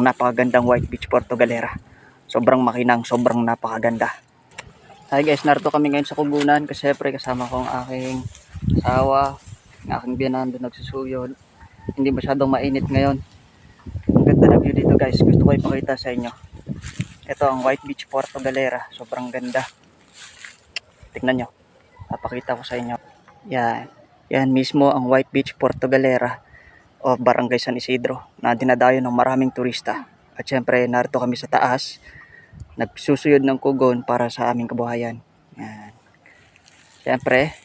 ang napakagandang White Beach Porto Galera. Sobrang makinang, sobrang napakaganda. Hi guys, narito kami ngayon sa Kubunan kasi syempre kasama ko ang aking asawa, ang aking biyanan doon. Hindi masyadong mainit ngayon. Ang ganda na view dito guys, gusto ko ipakita sa inyo. Ito ang White Beach Porto Galera, sobrang ganda. Tingnan nyo, papakita ko sa inyo. Yan, yan mismo ang White Beach Porto Galera o Barangay San Isidro na dinadayo ng maraming turista. At syempre, narito kami sa taas, nagsusuyod ng kugon para sa aming kabuhayan. Yan. Syempre,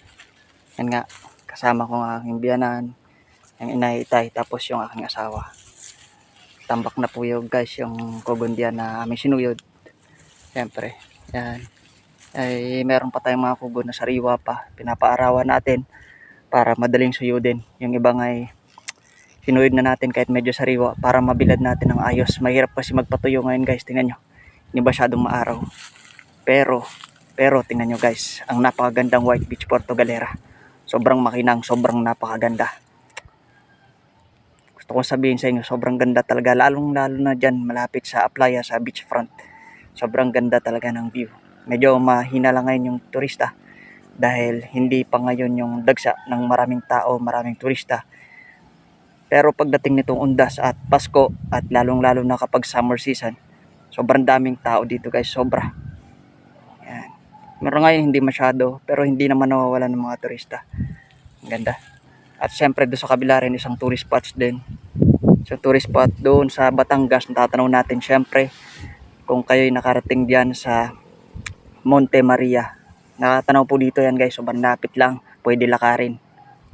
yan nga, kasama ko ang aking biyanan, yung inaitay, tapos yung aking asawa. Tambak na po yung guys, yung kugon diyan na aming sinuyod. Syempre, yan. Ay, meron pa tayong mga kugon na sariwa pa, pinapaarawan natin para madaling suyudin. Yung ibang ay sinuyod na natin kahit medyo sariwa para mabilad natin ng ayos. Mahirap kasi magpatuyo ngayon guys, tingnan nyo. Hindi masyadong maaraw. Pero, pero tingnan nyo guys, ang napakagandang White Beach Porto Galera. Sobrang makinang, sobrang napakaganda. Gusto ko sabihin sa inyo, sobrang ganda talaga. Lalong lalo na dyan, malapit sa Aplaya, sa beachfront. Sobrang ganda talaga ng view. Medyo mahina lang ngayon yung turista dahil hindi pa ngayon yung dagsa ng maraming tao, maraming turista. Pero pagdating nitong undas at Pasko at lalong-lalo na kapag summer season, sobrang daming tao dito guys, sobra. Yan. Meron ngayon hindi masyado, pero hindi naman nawawala ng mga turista. Ang ganda. At syempre doon sa kabila rin isang tourist spots din. Isang tourist spot doon sa Batangas, natatanaw natin syempre kung kayo'y nakarating diyan sa Monte Maria. Nakatanaw po dito yan guys, sobrang lapit lang. Pwede lakarin.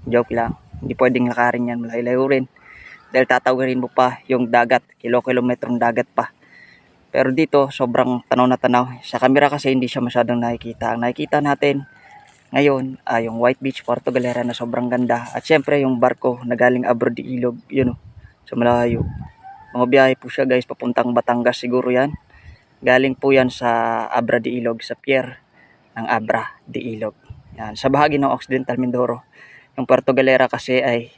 Joke lang. Hindi pwedeng lakarin yan, malayo rin. Dahil tatawirin mo pa yung dagat, kilo-kilometrong dagat pa. Pero dito, sobrang tanaw na tanaw. Sa camera kasi hindi siya masyadong nakikita. Ang nakikita natin ngayon ay yung White Beach, Porto Galera na sobrang ganda. At syempre yung barko na galing abroad di Ilog, yun o, sa malayo. Mga biyahe po siya guys, papuntang Batangas siguro yan. Galing po yan sa Abra de Ilog, sa pier ng Abra de Ilog. Yan, sa bahagi ng Occidental Mindoro. Yung Puerto Galera kasi ay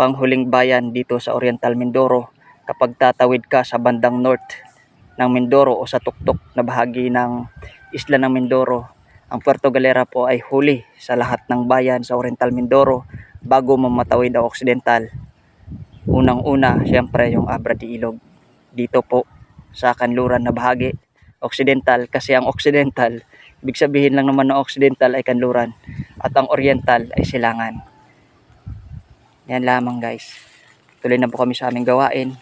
panghuling bayan dito sa Oriental Mindoro kapag tatawid ka sa bandang north ng Mindoro o sa tuktok na bahagi ng isla ng Mindoro. Ang Puerto Galera po ay huli sa lahat ng bayan sa Oriental Mindoro bago mamatawid ang Occidental. Unang-una, syempre yung Abra de Ilog. Dito po sa kanluran na bahagi, Occidental kasi ang Occidental Ibig sabihin lang naman ng Occidental ay kanluran at ang Oriental ay silangan. Yan lamang guys. Tuloy na po kami sa aming gawain.